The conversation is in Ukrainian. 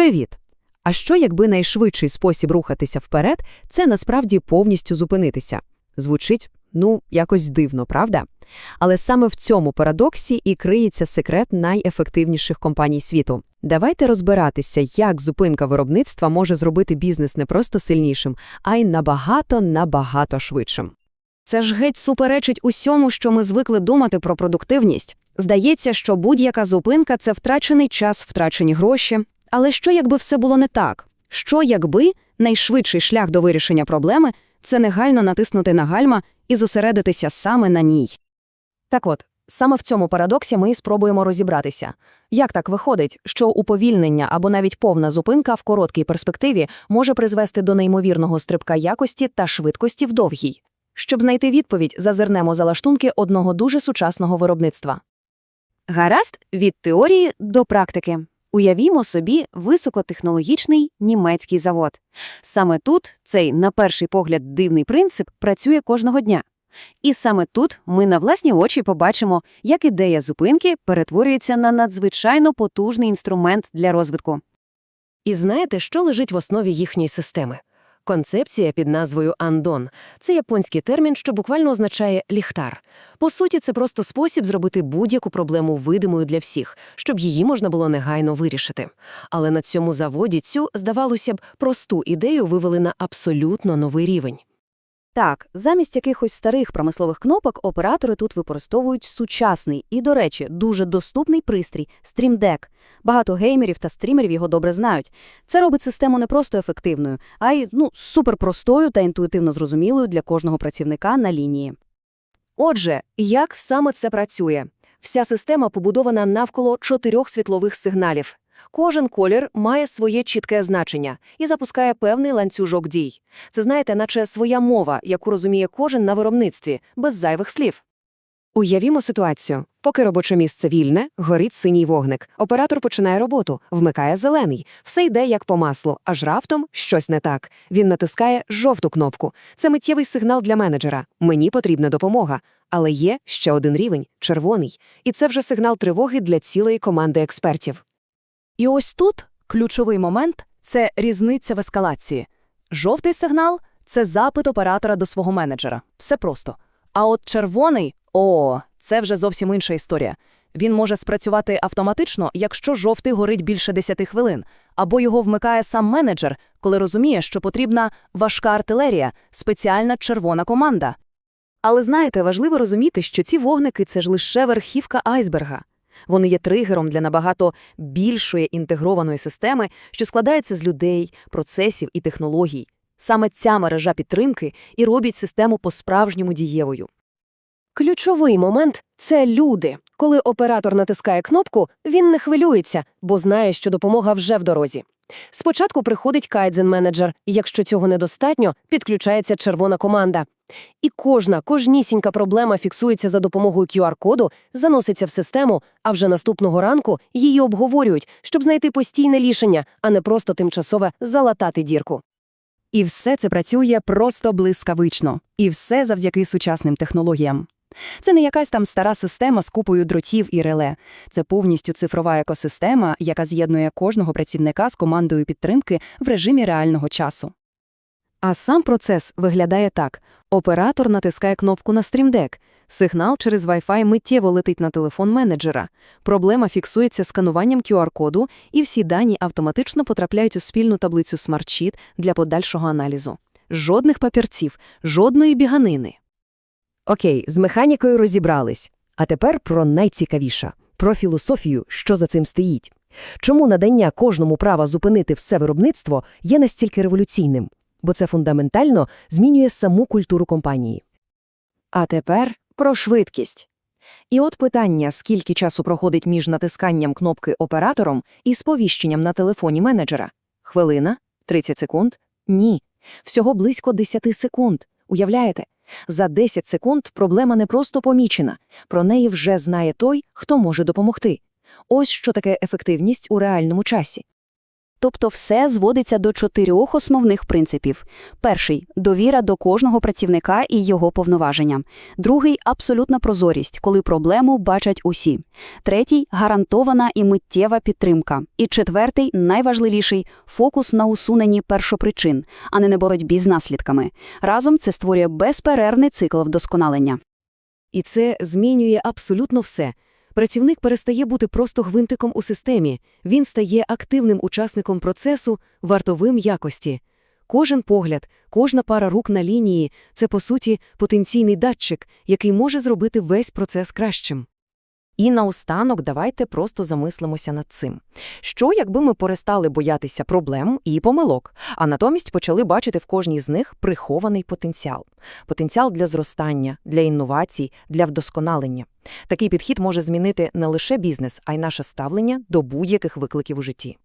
Привіт! А що, якби найшвидший спосіб рухатися вперед це насправді повністю зупинитися? Звучить, ну, якось дивно, правда? Але саме в цьому парадоксі і криється секрет найефективніших компаній світу. Давайте розбиратися, як зупинка виробництва може зробити бізнес не просто сильнішим, а й набагато-набагато швидшим. Це ж геть суперечить усьому, що ми звикли думати про продуктивність. Здається, що будь-яка зупинка це втрачений час, втрачені гроші. Але що, якби все було не так? Що, якби найшвидший шлях до вирішення проблеми це негально натиснути на гальма і зосередитися саме на ній? Так от, саме в цьому парадоксі ми спробуємо розібратися. Як так виходить, що уповільнення або навіть повна зупинка в короткій перспективі може призвести до неймовірного стрибка якості та швидкості в довгій? Щоб знайти відповідь, зазирнемо за лаштунки одного дуже сучасного виробництва. Гаразд від теорії до практики. Уявімо собі високотехнологічний німецький завод. Саме тут цей, на перший погляд, дивний принцип працює кожного дня. І саме тут ми на власні очі побачимо, як ідея зупинки перетворюється на надзвичайно потужний інструмент для розвитку. І знаєте, що лежить в основі їхньої системи? Концепція під назвою Андон це японський термін, що буквально означає ліхтар. По суті, це просто спосіб зробити будь-яку проблему видимою для всіх, щоб її можна було негайно вирішити. Але на цьому заводі цю, здавалося б, просту ідею вивели на абсолютно новий рівень. Так, замість якихось старих промислових кнопок оператори тут використовують сучасний і, до речі, дуже доступний пристрій Stream Deck. Багато геймерів та стрімерів його добре знають. Це робить систему не просто ефективною, а й ну, суперпростою та інтуїтивно зрозумілою для кожного працівника на лінії. Отже, як саме це працює? Вся система побудована навколо чотирьох світлових сигналів. Кожен колір має своє чітке значення і запускає певний ланцюжок дій. Це, знаєте, наче своя мова, яку розуміє кожен на виробництві, без зайвих слів. Уявімо ситуацію. Поки робоче місце вільне, горить синій вогник. Оператор починає роботу, вмикає зелений. Все йде як по маслу, аж раптом щось не так. Він натискає жовту кнопку. Це миттєвий сигнал для менеджера. Мені потрібна допомога. Але є ще один рівень червоний. І це вже сигнал тривоги для цілої команди експертів. І ось тут ключовий момент це різниця в ескалації. Жовтий сигнал це запит оператора до свого менеджера. Все просто. А от червоний о, це вже зовсім інша історія. Він може спрацювати автоматично, якщо жовтий горить більше 10 хвилин, або його вмикає сам менеджер, коли розуміє, що потрібна важка артилерія, спеціальна червона команда. Але знаєте, важливо розуміти, що ці вогники це ж лише верхівка айсберга. Вони є тригером для набагато більшої інтегрованої системи, що складається з людей, процесів і технологій. Саме ця мережа підтримки і робить систему по-справжньому дієвою. Ключовий момент це люди. Коли оператор натискає кнопку, він не хвилюється, бо знає, що допомога вже в дорозі. Спочатку приходить кайдзен-менеджер, і якщо цього недостатньо, підключається червона команда. І кожна, кожнісінька проблема фіксується за допомогою QR-коду, заноситься в систему, а вже наступного ранку її обговорюють, щоб знайти постійне рішення, а не просто тимчасове залатати дірку. І все це працює просто блискавично, і все завдяки сучасним технологіям. Це не якась там стара система з купою дротів і реле. Це повністю цифрова екосистема, яка з'єднує кожного працівника з командою підтримки в режимі реального часу. А сам процес виглядає так: оператор натискає кнопку на стрімдек, сигнал через Wi-Fi миттєво летить на телефон менеджера, проблема фіксується скануванням QR-коду, і всі дані автоматично потрапляють у спільну таблицю SmartSheet для подальшого аналізу. Жодних папірців, жодної біганини. Окей, з механікою розібрались. А тепер про найцікавіше – про філософію, що за цим стоїть. Чому надання кожному права зупинити все виробництво є настільки революційним? Бо це фундаментально змінює саму культуру компанії. А тепер про швидкість. І от питання, скільки часу проходить між натисканням кнопки оператором і сповіщенням на телефоні менеджера? Хвилина? 30 секунд? Ні. Всього близько 10 секунд. Уявляєте? За 10 секунд проблема не просто помічена, про неї вже знає той, хто може допомогти. Ось що таке ефективність у реальному часі. Тобто все зводиться до чотирьох основних принципів. Перший – довіра до кожного працівника і його повноваженням. Другий – абсолютна прозорість, коли проблему бачать усі. Третій – гарантована і миттєва підтримка. І четвертий – найважливіший – фокус на усуненні першопричин, а не на боротьбі з наслідками. Разом це створює безперервний цикл вдосконалення. І це змінює абсолютно все. Працівник перестає бути просто гвинтиком у системі, він стає активним учасником процесу, вартовим якості. Кожен погляд, кожна пара рук на лінії – це, по суті, потенційний датчик, який може зробити весь процес кращим. І наостанок давайте просто замислимося над цим. Що, якби ми перестали боятися проблем і помилок, а натомість почали бачити в кожній з них прихований потенціал? Потенціал для зростання, для інновацій, для вдосконалення. Такий підхід може змінити не лише бізнес, а й наше ставлення до будь-яких викликів у житті.